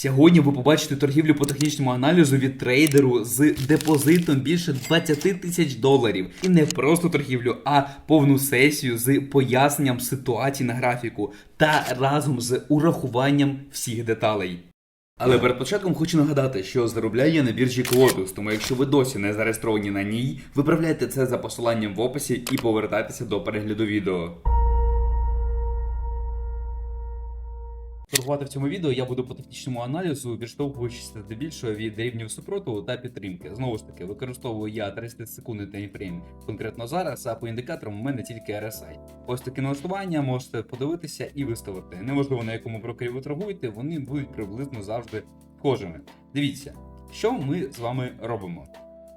Сьогодні ви побачите торгівлю по технічному аналізу від трейдеру з депозитом більше 20 тисяч доларів. І не просто торгівлю, а повну сесію з поясненням ситуації на графіку та разом з урахуванням всіх деталей. Але перед початком хочу нагадати, що заробляю я на біржі Quotus, тому якщо ви досі не зареєстровані на ній, виправляйте це за посиланням в описі і повертайтеся до перегляду відео. Торгувати в цьому відео я буду по технічному аналізу, відштовхуючись здебільшого від рівнів супротиву та підтримки. Знову ж таки, використовую я 30 секунд таймфрейм конкретно зараз, а по індикаторам у мене тільки RSI. Ось такі налаштування можете подивитися і виставити. Неважливо на якому брокері ви торгуєте, вони будуть приблизно завжди схожими. Дивіться, що ми з вами робимо.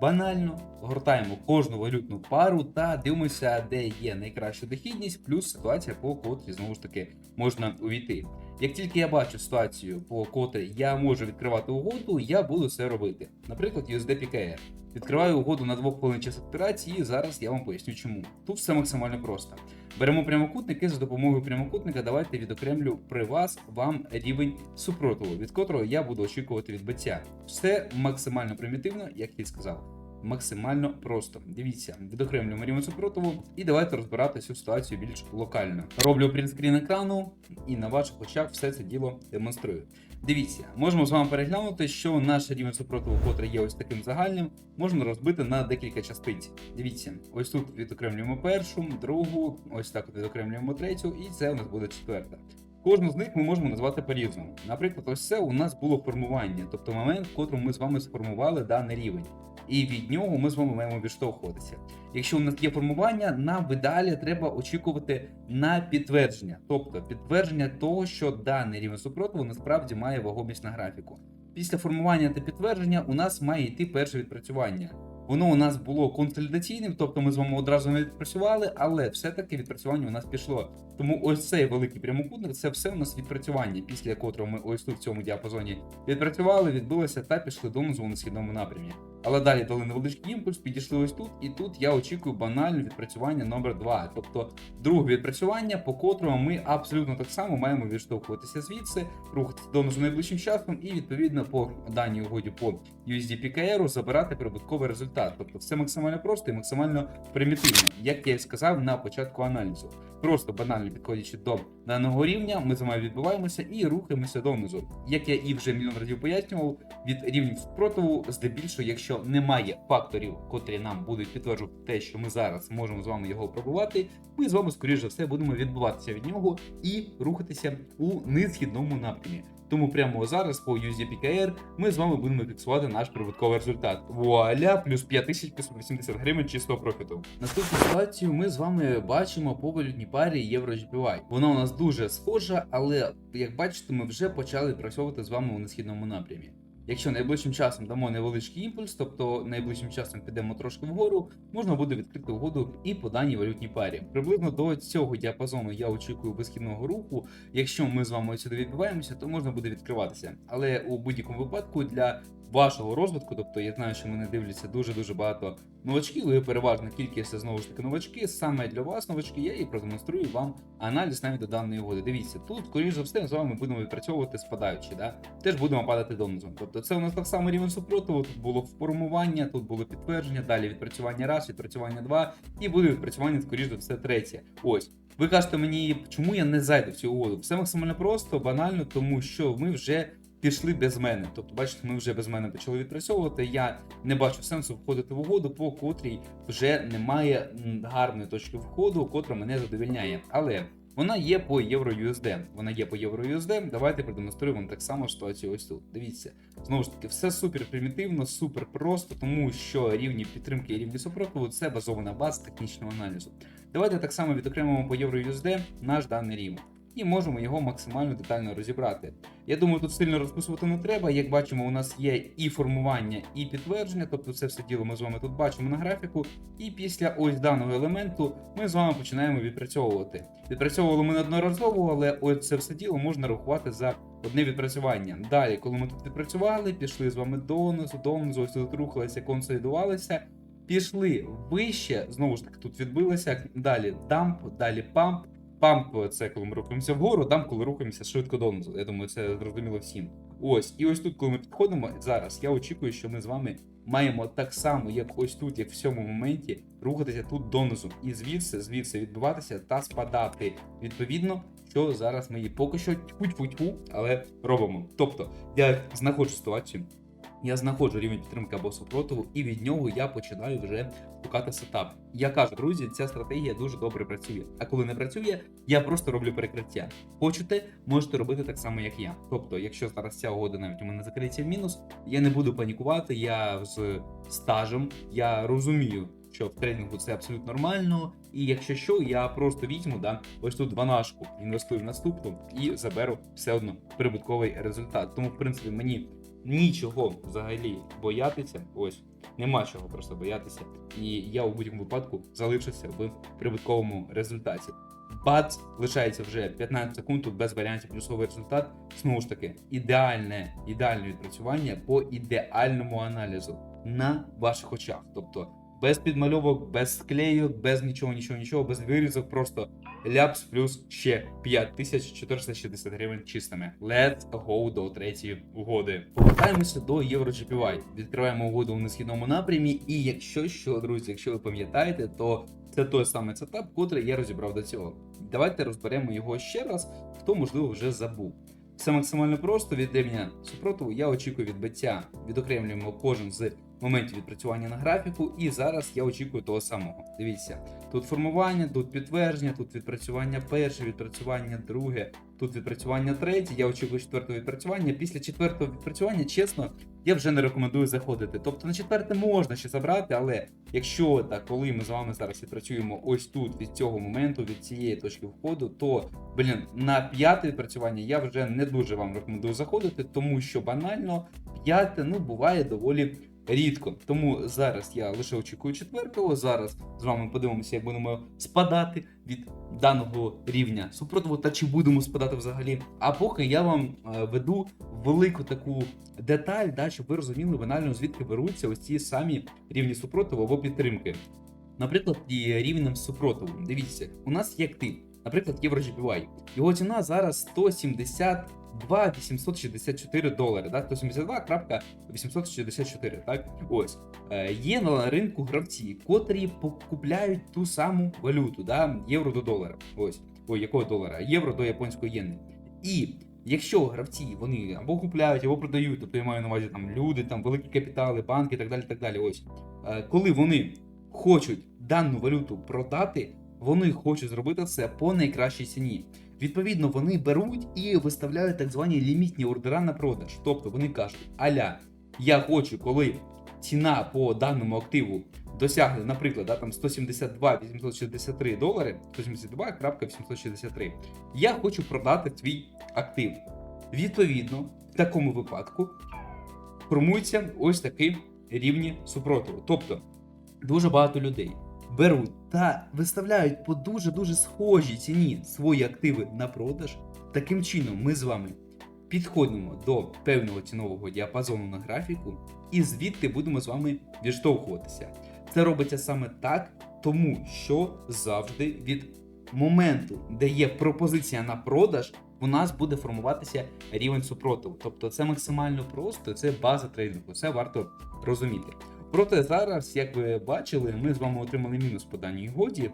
Банально гортаємо кожну валютну пару та дивимося, де є найкраща дохідність, плюс ситуація, по котрій знову ж таки можна увійти. Як тільки я бачу ситуацію, по котрій я можу відкривати угоду, я буду це робити. Наприклад, USD PKR. Відкриваю угоду на 2 хвилин час операції, і зараз я вам поясню чому. Тут все максимально просто. Беремо прямокутники, за допомогою прямокутника давайте відокремлю при вас вам рівень супротиву, від котрого я буду очікувати відбиття. Все максимально примітивно, як я сказав. Максимально просто. Дивіться, відокремлюємо рівень супротиву і давайте розбирати цю ситуацію більш локально. Роблю принтскрін екрану і на ваших очах все це діло демонструю. Дивіться, можемо з вами переглянути, що наш рівень супротиву, котрий є ось таким загальним, можна розбити на декілька частиць. Дивіться, ось тут відокремлюємо першу, другу, ось так відокремлюємо третю, і це у нас буде четверта. Кожну з них ми можемо назвати по-різному. Наприклад, ось це у нас було формування, тобто момент, в котрому ми з вами сформували даний рівень. І від нього ми з вами маємо відштовхуватися. Якщо у нас є формування, нам в ідеалі треба очікувати на підтвердження, тобто підтвердження того, що даний рівень супротиву насправді має вагомість на графіку. Після формування та підтвердження у нас має йти перше відпрацювання. Воно у нас було консолідаційним, тобто ми з вами одразу не відпрацювали, але все-таки відпрацювання у нас пішло. Тому ось цей великий прямокутник це все у нас відпрацювання, після котрого ми ось тут в цьому діапазоні відпрацювали, відбилося та пішли донизу на східному напрямі. Але далі дали невеличкий імпульс, підійшли ось тут, і тут я очікую банальне відпрацювання номер 2 тобто друге відпрацювання, по котрому ми абсолютно так само маємо відштовхуватися звідси, рухатися донизу найближчим часом, і відповідно по даній угоді по USD PKR забирати прибутковий результат. Тобто все максимально просто і максимально примітивно, як я і сказав на початку аналізу. Просто банально підходячи до даного рівня, ми з вами відбуваємося і рухаємося донизу. Як я і вже мільйон разів пояснював, від рівнів спротиву, здебільшого, якщо немає факторів, котрі нам будуть підтверджувати те, що ми зараз можемо з вами його пробувати, ми з вами, скоріш за все, будемо відбуватися від нього і рухатися у несхідному напрямі. Тому прямо зараз по USD PKR ми з вами будемо фіксувати наш прибутковий результат. Вуаля, плюс 5580 гривень чистого профіту. Наступну ситуацію ми з вами бачимо по валютній парі євро GPY. Вона у нас дуже схожа, але як бачите, ми вже почали працювати з вами у несхідному напрямі. Якщо найближчим часом дамо невеличкий імпульс, тобто найближчим часом підемо трошки вгору, можна буде відкрити угоду і по даній валютній парі. Приблизно до цього діапазону я очікую безхідного руху. Якщо ми з вами сюди відбуваємося, то можна буде відкриватися. Але у будь-якому випадку для вашого розвитку, тобто я знаю, що мене дивляться дуже дуже багато новачків, і переважна кількість знову ж таки новачки. Саме для вас, новачки, я і продемонструю вам аналіз навіть до даної угоди. Дивіться, тут, скоріш за все, з вами будемо відпрацьовувати спадаючи, да? теж будемо падати донизу. Тобто це у нас так само рівень супротиву. Тут було формування, тут було підтвердження, далі відпрацювання раз, відпрацювання два, і буде відпрацювання, скоріш за все, третє. Ось. Ви кажете мені, чому я не зайду в цю угоду? Все максимально просто, банально, тому що ми вже пішли без мене. Тобто, бачите, ми вже без мене почали відпрацьовувати. Я не бачу сенсу входити в угоду, по котрій вже немає гарної точки входу, котра мене задовільняє. Але вона є по євро USD. Вона є по євро USD. Давайте продемонструю вам так само ситуацію ось тут. Дивіться, знову ж таки, все супер примітивно, супер просто, тому що рівні підтримки і рівні супротиву це базована база технічного аналізу. Давайте так само відокремимо по євро USD наш даний рівень. І можемо його максимально детально розібрати. Я думаю, тут сильно розписувати не треба. Як бачимо, у нас є і формування, і підтвердження, тобто це все діло ми з вами тут бачимо на графіку. І після ось даного елементу ми з вами починаємо відпрацьовувати. Відпрацьовували ми неодноразово, але ось це все діло можна рахувати за одне відпрацювання. Далі, коли ми тут відпрацювали, пішли з вами донизу, донизу, ось тут рухалися, консолідувалися. Пішли вище, знову ж таки, тут відбилося. Далі дамп, далі памп. Памп це коли ми рухаємося вгору, дамп, коли рухаємося швидко донизу. Я думаю, це зрозуміло всім. Ось, і ось тут, коли ми підходимо зараз, я очікую, що ми з вами маємо так само, як ось тут, як в цьому моменті, рухатися тут донизу. І звідси, звідси відбиватися та спадати. Відповідно, що зараз ми її поки що тьфу-тьфу-тьфу, але робимо. Тобто, я знаходжу ситуацію. Я знаходжу рівень підтримки або супротиву, і від нього я починаю вже шукати сетап. Я кажу, друзі, ця стратегія дуже добре працює. А коли не працює, я просто роблю перекриття. Хочете, можете робити так само, як я. Тобто, якщо зараз ця угода навіть у мене закриється в мінус, я не буду панікувати. Я з стажем, я розумію, що в трейдингу це абсолютно нормально. І якщо що, я просто візьму, да, ось тут дванашку, інвестую в наступну і заберу все одно прибутковий результат. Тому, в принципі, мені нічого взагалі боятися. Ось нема чого просто боятися. І я у будь-якому випадку залишуся в прибутковому результаті. Бац, лишається вже 15 секунд, тут без варіантів плюсовий результат. Знову ж таки, ідеальне, ідеальне відпрацювання по ідеальному аналізу на ваших очах. Тобто без підмальовок, без склейок, без нічого, нічого, нічого, без вирізок, просто ляпс плюс ще 5460 гривень чистими. Let's go до третьої угоди. Повертаємося до EuroGPY. Відкриваємо угоду у несхідному напрямі. І якщо що, друзі, якщо ви пам'ятаєте, то це той самий сетап, котрий я розібрав до цього. Давайте розберемо його ще раз, хто можливо вже забув. Все максимально просто від рівня супротиву. Я очікую відбиття. Відокремлюємо кожен з моментів відпрацювання на графіку, і зараз я очікую того самого. Дивіться, тут формування, тут підтвердження, тут відпрацювання перше, відпрацювання друге, тут відпрацювання третє. Я очікую четвертого відпрацювання. Після четвертого відпрацювання, чесно, я вже не рекомендую заходити. Тобто на четверте можна ще забрати, але якщо так, коли ми з вами зараз відпрацюємо ось тут від цього моменту, від цієї точки входу, то блін, на п'яте відпрацювання я вже не дуже вам рекомендую заходити, тому що банально п'яте ну буває доволі рідко. Тому зараз я лише очікую четвертого. Зараз з вами подивимося, як будемо спадати від даного рівня супротиву, та чи будемо спадати взагалі. А поки я вам е, веду велику таку деталь, да, щоб ви розуміли банально звідки беруться ось ці самі рівні супротиву або підтримки. Наприклад, і рівнем супротиву. Дивіться, у нас є актив, наприклад, EuroGPY. Його ціна зараз 172 864 долари, да? 172.864, так? Ось. Е, є на ринку гравці, котрі покупляють ту саму валюту, да? євро до долара. Ось. Ой, якого долара? Євро до японської єни. І якщо гравці вони або купляють, або продають, тобто я маю на увазі там люди, там великі капітали, банки і так далі. так далі. Ось. Е, коли вони хочуть дану валюту продати, вони хочуть зробити це по найкращій ціні. Відповідно, вони беруть і виставляють так звані лімітні ордера на продаж. Тобто вони кажуть: Аля, я хочу, коли ціна по даному активу досягне, наприклад, да, там 172 863 долари, 172.863, я хочу продати твій актив. Відповідно, в такому випадку формуються ось такі рівні супротиву. Тобто дуже багато людей беруть та виставляють по дуже дуже схожій ціні свої активи на продаж. Таким чином, ми з вами підходимо до певного цінового діапазону на графіку, і звідти будемо з вами відштовхуватися. Це робиться саме так, тому що завжди від моменту, де є пропозиція на продаж, у нас буде формуватися рівень супротиву. Тобто це максимально просто, це база трейдингу, це варто розуміти. Проте зараз, як ви бачили, ми з вами отримали мінус по даній годі,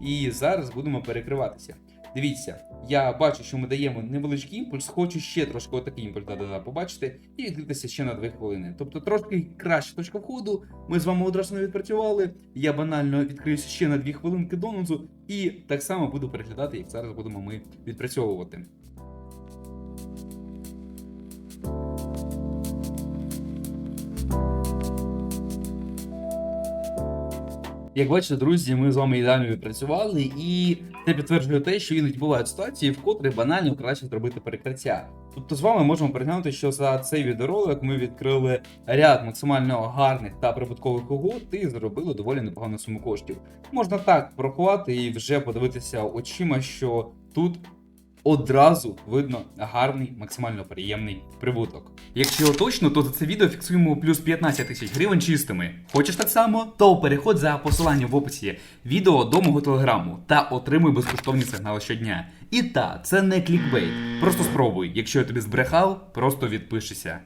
і зараз будемо перекриватися. Дивіться, я бачу, що ми даємо невеличкий імпульс, хочу ще трошки отакий імпульс да-да-да, побачити і відкритися ще на 2 хвилини. Тобто трошки краща точка входу. Ми з вами одразу не відпрацювали. Я банально відкриюся ще на 2 хвилинки донизу, і так само буду переглядати, як зараз будемо ми відпрацьовувати. Як бачите, друзі, ми з вами ідеально відпрацювали, і це підтверджує те, що іноді бувають ситуації, в котрі банально краще зробити перекриття. Тобто з вами можемо переглянути, що за цей відеоролик ми відкрили ряд максимально гарних та прибуткових угод і зробили доволі непогану суму коштів. Можна так порахувати і вже подивитися очима, що тут одразу видно гарний, максимально приємний прибуток. Якщо точно, то за це відео фіксуємо плюс 15 тисяч гривень чистими. Хочеш так само? То переходь за посиланням в описі відео до мого телеграму та отримуй безкоштовні сигнали щодня. І та, це не клікбейт. Просто спробуй. Якщо я тобі збрехав, просто відпишися.